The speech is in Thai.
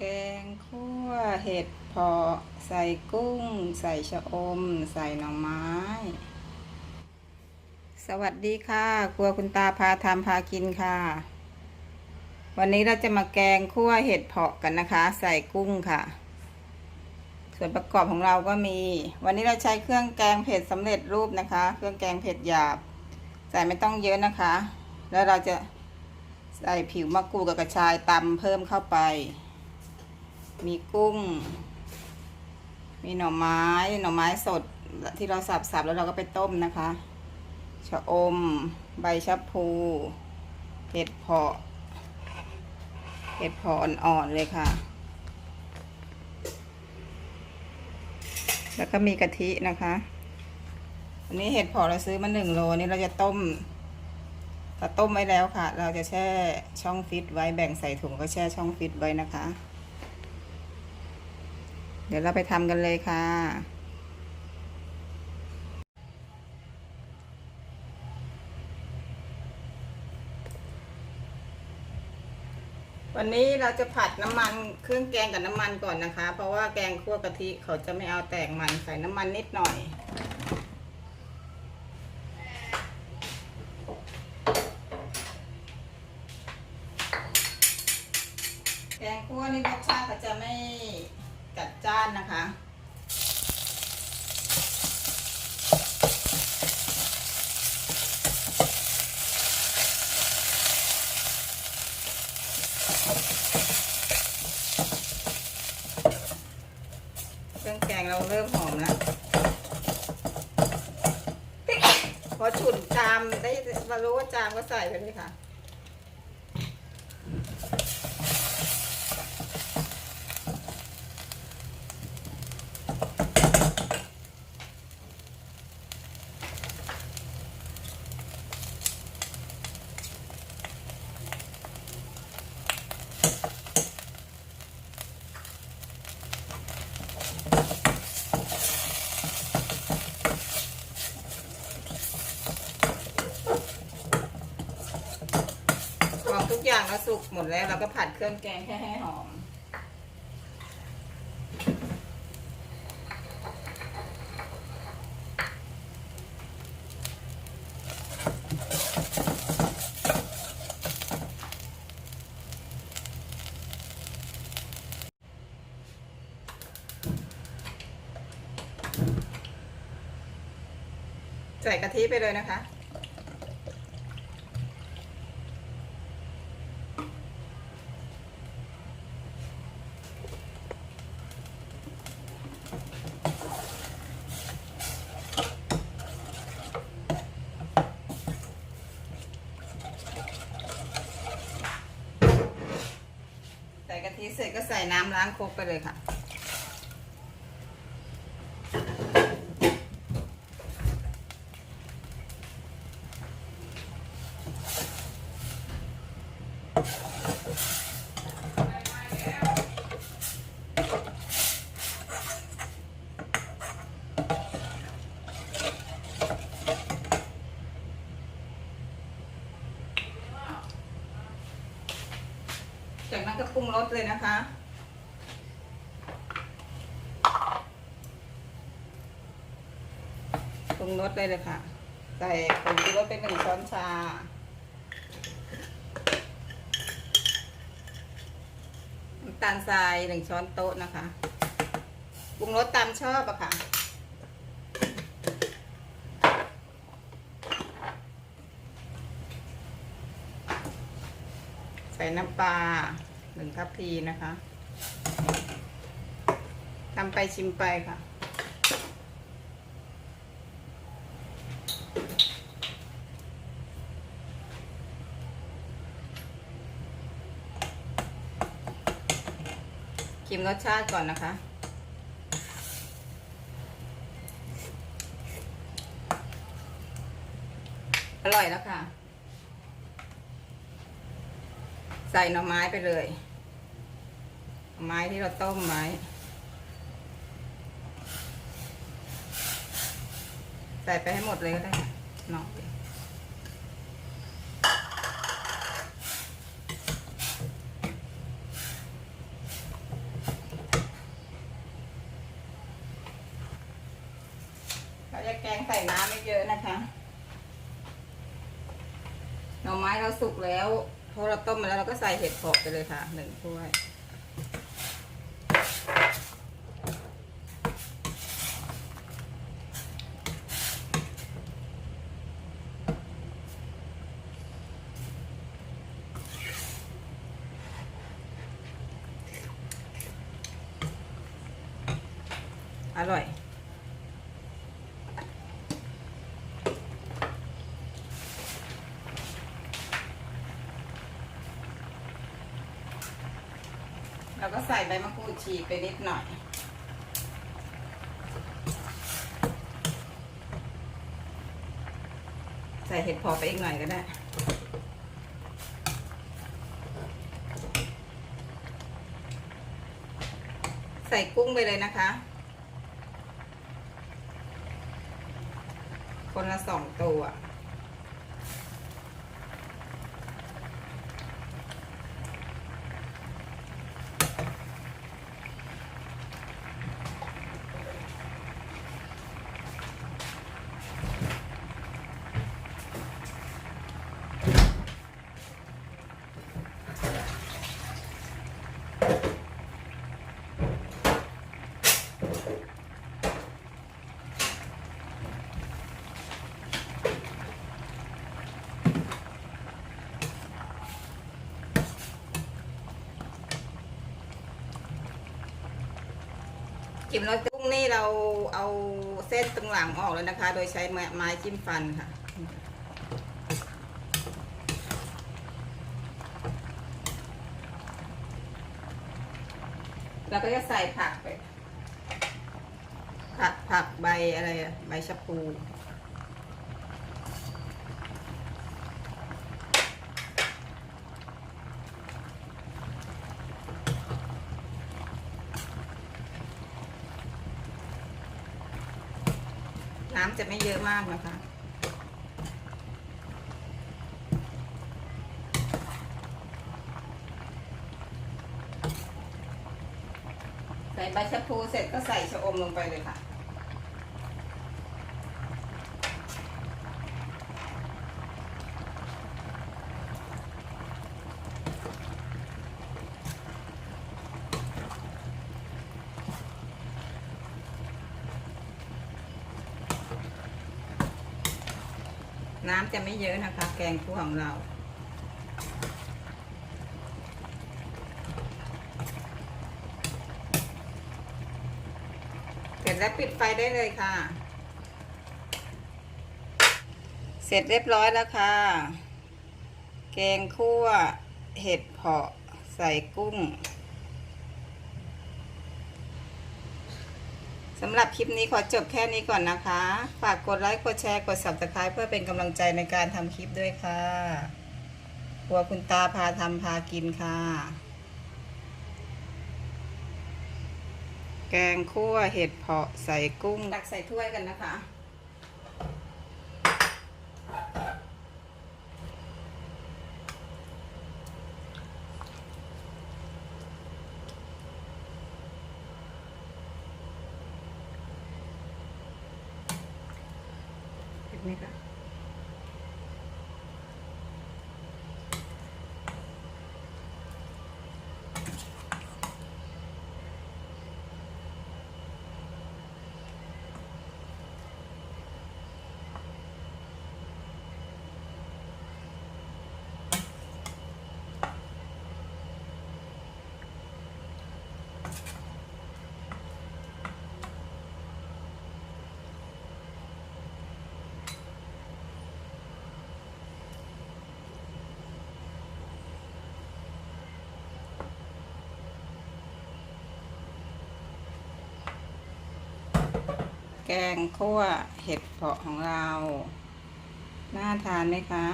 แกงคั่วเห็ดเพาะใส่กุ้ง ใส่ชะอม ใส่หน่อไม้ สวัสดีค่ะ ครัวคุณตาพาทำพากินค่ะ วันนี้เราจะมาแกงคั่วเห็ดเพาะกันนะคะ ใส่กุ้งค่ะ ส่วนประกอบของเราก็มี วันนี้เราใช้เครื่องแกงเผ็ดสำเร็จรูปนะคะ เครื่องแกงเผ็ดหยาบ ใส่ไม่ต้องเยอะนะคะ แล้วเราจะใส่ผิวมะกรูดกับกระชายตำเพิ่มเข้าไป มีกุ้ง มีหน่อไม้ หน่อไม้สดที่เราสับๆแล้วเราก็ไปต้มนะคะ ชะอม ใบชะพูเห็ดเพาะเห็ดเพาะอ่อนๆเลยค่ะ แล้วก็มีกะทินะคะ อันนี้เห็ดเพาะเราซื้อมาหนึ่งโลนี่เราจะต้มเราต้มไว้แล้วค่ะ เราจะแช่ช่องฟิตไว้แบ่งใส่ถุงก็แช่ช่องฟิตไว้นะคะ เดี๋ยวเราไปทำกันเลยค่ะ วันนี้เราจะผัดน้ำมันเครื่องแกงกับน้ำมันก่อนนะคะ เพราะว่าแกงคั่วกะทิเขาจะไม่เอาแตกมันใส่น้ำมันนิดหน่อยแกงคั่วนี่รสชาติเขาจะไม่ จัดจ้านนะคะ เครื่องแกงเราเริ่มหอมแล้วพอฉุนจามได้มารู้ว่าจามก็ใส่ไปเลยค่ะ พ อย่างเราสุกหมดแล้วเราก็ผัดเครื่องแกงแค่ให้หอม ใส่กะทิไปเลยนะคะ ทิเสร็จก็ใส่น้ำล้างครกไปเลยค่ะ ก็ปรุงรสเลยนะคะ ปรุงรสเลยเลยค่ะ ใส่ผงชูรสเป็นหนึ่งช้อนชา น้ำตาลทรายหนึ่งช้อนโต๊ะนะคะ ปรุงรสตามชอบอะค่ะใส่น้ำปลา หนึ่งทัพพีนะคะทำไปชิมไปค่ะ ชิมรสชาติก่อนนะคะอร่อยแล้วค่ะ ใส่หน่อไม้ไปเลย ไม้ที่เราต้มไว้ ใส่ไปให้หมดเลยก็ได้นอกเราจะแกงใส่น้ำไม่เยอะนะคะน่อไม้เราสุกแล้วพอเราต้มมาแล้วเราก็ใส่เห็ดเผาะไปเลยค่ะหนึ่งถ้วย อร่อย แล้วก็ใฉีกไปนิดหน่อย ใส่เห็ดพอไปอีกหน่อยก็ได้ใส่กุ้งไปเลยนะคะ คนละสองตัว จิ้มแล้วกุ้งนี่เราเอาเส้นตรงหลังออกแล้วนะคะ โดยใช้ไม้จิ้มฟันค่ะเราก็จะใส่ผักไป ผักผักใบอะไรอะใบชะพู จะไม่เยอะมากนะคะ ใส่ใบชะพูเสร็จก็ใส่ชะอมลงไปเลยค่ะ น้ำจะไม่เยอะนะคะ แกงคั่วของเรา เสร็จแล้วปิดไฟได้เลยค่ะ เสร็จเรียบร้อยแล้วค่ะ แกงคั่วเห็ดเผาะใส่กุ้ง สำหรับคลิปนี้ขอจบแค่นี้ก่อนนะคะ ฝากกดไลค์ กดแชร์ กด subscribe เพื่อเป็นกำลังใจในการทำคลิปด้วยค่ะหัวคุณตาพาทำพากินค่ะ แกงคั่วเห็ดเผาะใส่กุ้งตักใส่ถ้วยกันนะคะ ไหมคะ แกงคั่วเห็ดเผาะของเรา น่าทานไหมคะ